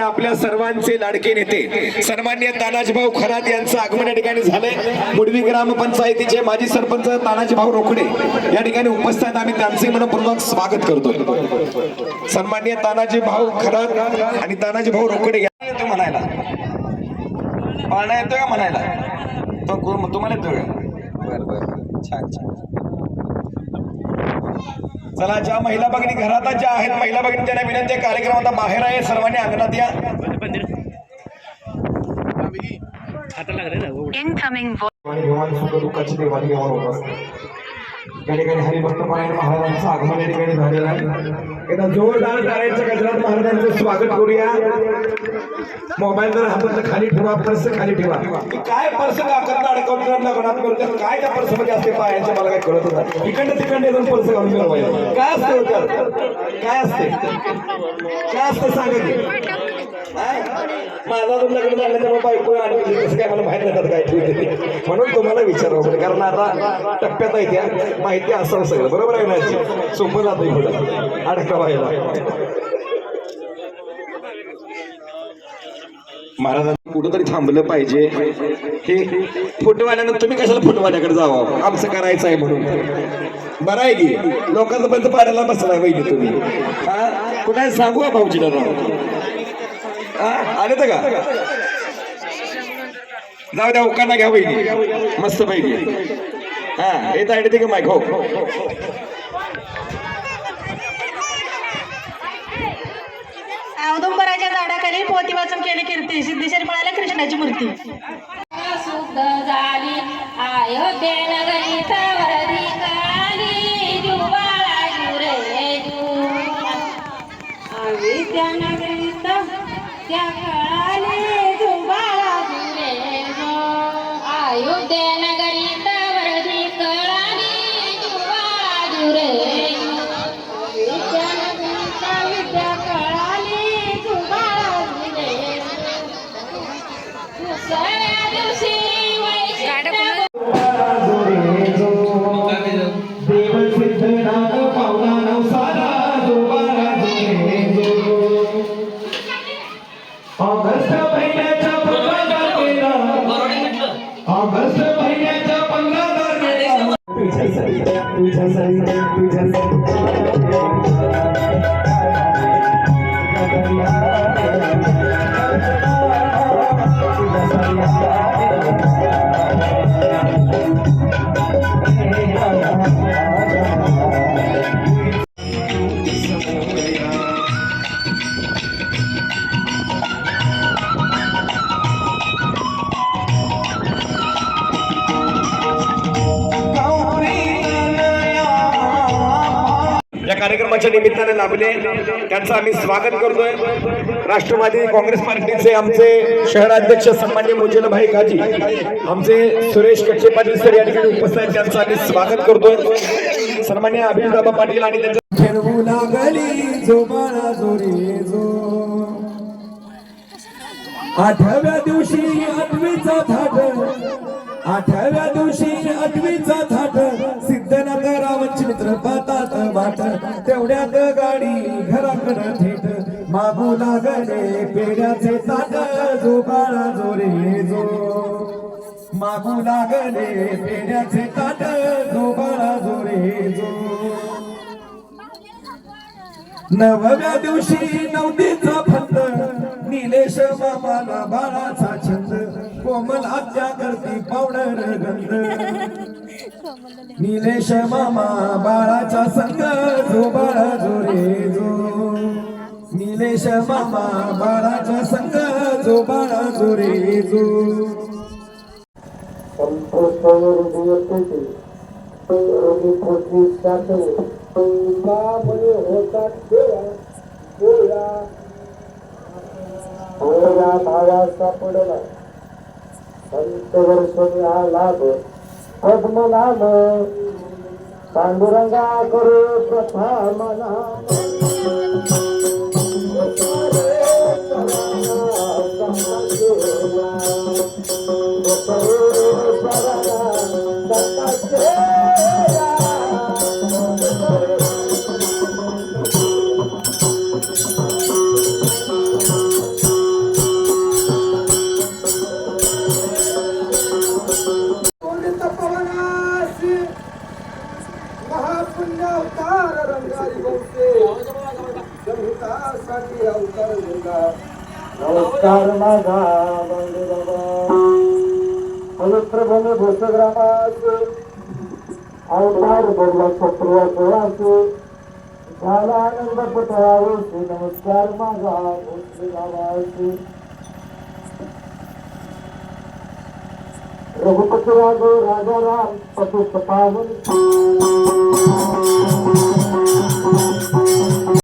आपल्या सर्वांचे लाडके नेते. सन्मान्य तानाजी भाऊ खरात यांचं आगमन या ठिकाणी झालंय. मुडवी ग्रामपंचायतीचे माजी सरपंच तानाजीभाऊ रोकडे या ठिकाणी उपस्थित आम्ही त्यांचे मनपूर्वक स्वागत करतो सन्मान्य तानाजी भाऊ खरात आणि तानाजी भाऊ रोकडे येतो म्हणायला. पाळणा येतोय का म्हणायला? तो तुम्हाला येतोय का? बरं बरं. छान छान. चला ज्या महिला भगिनी घरात ज्या आहेत महिला भगिनी त्यांना विनंती आहे, कार्यक्रम आता बाहेर आहे सर्वांनी अंगणात या. घेवाण होत असते. या ठिकाणी हरिभक्त पारायण महाराजांचं आगमन या ठिकाणी झालेलं आहे. एकदा जोरदार टाळ्यांच्या गजरात महाराजांचं स्वागत करूया. मोबाईल जर हातात खाली ठेवा पर्स खाली ठेवा. काय पर्स काकत अडकवून लग्नात करतो काय त्या पर्समध्ये असते पायांच्या मला काय कळत होता इकडे तिकडे येऊन पर्स घालून मिळवायला काय असते काय असते? काय असतं? सांगा माझा अजून लग्न झालं तर बायको आणि कसं काय मला माहीत नाही काय ठेवते म्हणून तुम्हाला विचारावं पडेल कारण आता टप्प्यात आहे त्या माहिती असावं सगळं. बरोबर आहे ना सोपं जातं पुढे. अडका व्हायला महाराजांनी कुठंतरी थांबलं पाहिजे. हे फोटोवाल्यानं तुम्ही कशाला फुटवाड्याकडे जावं? आमचं करायचं आहे म्हणून. बरं आहे की? लोकांचं बंद पाडायला बसला पाहिजे तुम्ही. हा? कुठं सांगू भाऊजीला राव? आले तर का? जाऊ द्या उकांना घ्या वहिनी मस्त पैकी. हा येत आहे ते का माईक हो. औदुंबराच्या झाडाखाली पोती वाचून केली कीर्ती. सिद्धेश्वरी मिळाल्या कृष्णाची मूर्ती. शुद्ध झाली अयोध्ये त्या तुझ्यासाठी तुझ्यासाठी कार्यक्रमाच्या निमित्ताने लाभले. त्यांचं आम्ही स्वागत करतोय. राष्ट्रवादी काँग्रेस पार्टीचे आमचे शहराध्यक्ष सन्मान्य मुजेलभाई काजी आमचे सुरेश कच्चे पाटील सर या ठिकाणी उपस्थित आहेत. त्यांचं आम्ही स्वागत करतोय. सन्मान्य अभिजित पाटील आणि त्यांच्या आठव्या दिवशी आठवीचा थाट आठव्या दिवशी आठवीचा थाट वाट तेवढ्यात गाडी घराकडं थेट. मागू लागले पेड्याचे ताट जो बाळा जोरे जो. मागू लागले पेड्याचे ताट जो बाळा जोरे जो. नवव्या दिवशी नवदीचा फंद निलेश मामाला बाळाचा छंद. कोमल आज्ञा करती पावडर गंध. निलेश मामा बाळाचा संग जो बाळा जोरे जो. निलेश मामा बाळाचा संग जो. बाळा जोरे जो सापडला संत वर्ष हा लाभ पद्मनाम पांडुरंगा करू प्रथा मना अवतार रंगारी बहुते जनहितासाठी अवतार रंगा नमस्कार माझा बंधू बाबा पवित्र भूमी भोसग्रामात अवतार बदला क्षत्रिया कोणाचे झाला आनंद पुतळा नमस्कार माझा भोसले गावाचे. रघुपती राघव राजा राम पती पावन